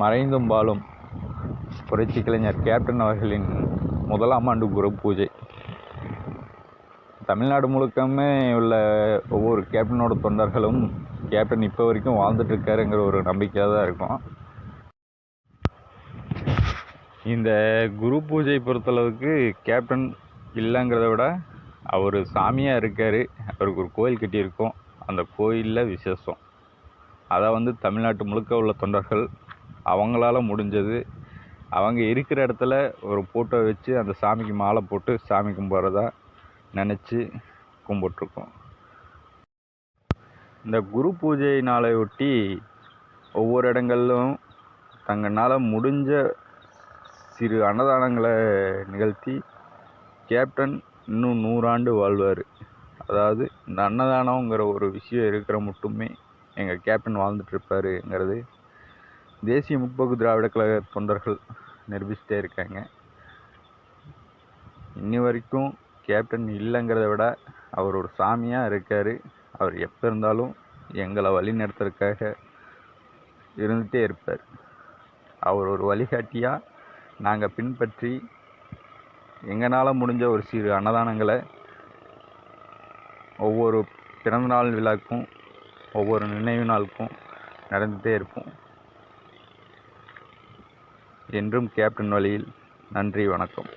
மறைந்தும் வாழும். புரட்சி கலைஞர் கேப்டன் அவர்களின் முதலாம் ஆண்டு குரு பூஜை. தமிழ்நாடு முழுக்கமே உள்ள ஒவ்வொரு கேப்டனோட தொண்டர்களும் கேப்டன் இப்போ வரைக்கும் வாழ்ந்துட்டுருக்காருங்கிற ஒரு நம்பிக்கையாக தான் இருக்கும். இந்த குரு பூஜை பொறுத்தளவுக்கு கேப்டன் இல்லைங்கிறத விட அவர் சாமியாக இருக்கார். அவருக்கு ஒரு கோயில் கட்டியிருக்கோம். அந்த கோயிலில் விசேஷம். அதை வந்து தமிழ்நாட்டு முழுக்க உள்ள தொண்டர்கள் அவங்களால முடிஞ்சது. அவங்க இருக்கிற இடத்துல ஒரு ஃபோட்டோ வச்சு அந்த சாமிக்கு மாலை போட்டு சாமி கும்பிட்றதா நினச்சி கும்பிட்ருக்கோம் இந்த குரு பூஜை நாளை ஒட்டி ஒவ்வொரு இடங்களிலும் தங்களால் முடிஞ்ச சிறு அன்னதானங்களை நிகழ்த்தி கேப்டன் இன்னும் நூறாண்டு வாழ்வார். அதாவது இந்த அன்னதானங்கிற ஒரு விஷயம் இருக்கிற மட்டுமே எங்கள் கேப்டன் வாழ்ந்துட்டுருப்பாருங்கிறது தேசிய முற்போக்கு திராவிட கழக தொண்டர்கள் நிரூபிச்சிட்டே இருக்காங்க. இன்னி வரைக்கும் கேப்டன் இல்லைங்கிறத விட அவர் ஒரு சாமியாக இருக்கார். அவர் எப்போ இருந்தாலும் எங்களை வழி நடத்துறதுக்காக இருந்துகிட்டே இருப்பார். அவர் ஒரு வழிகாட்டியாக நாங்கள் பின்பற்றி எங்களால் முடிஞ்ச ஒரு சிறு அன்னதானங்களை ஒவ்வொரு பிறந்தநாள் விழாக்கும் ஒவ்வொரு நினைவு நாளுக்கும் நடந்துகிட்டே இருப்போம். என்றும் கேப்டன் வழியில் நன்றி வணக்கம்.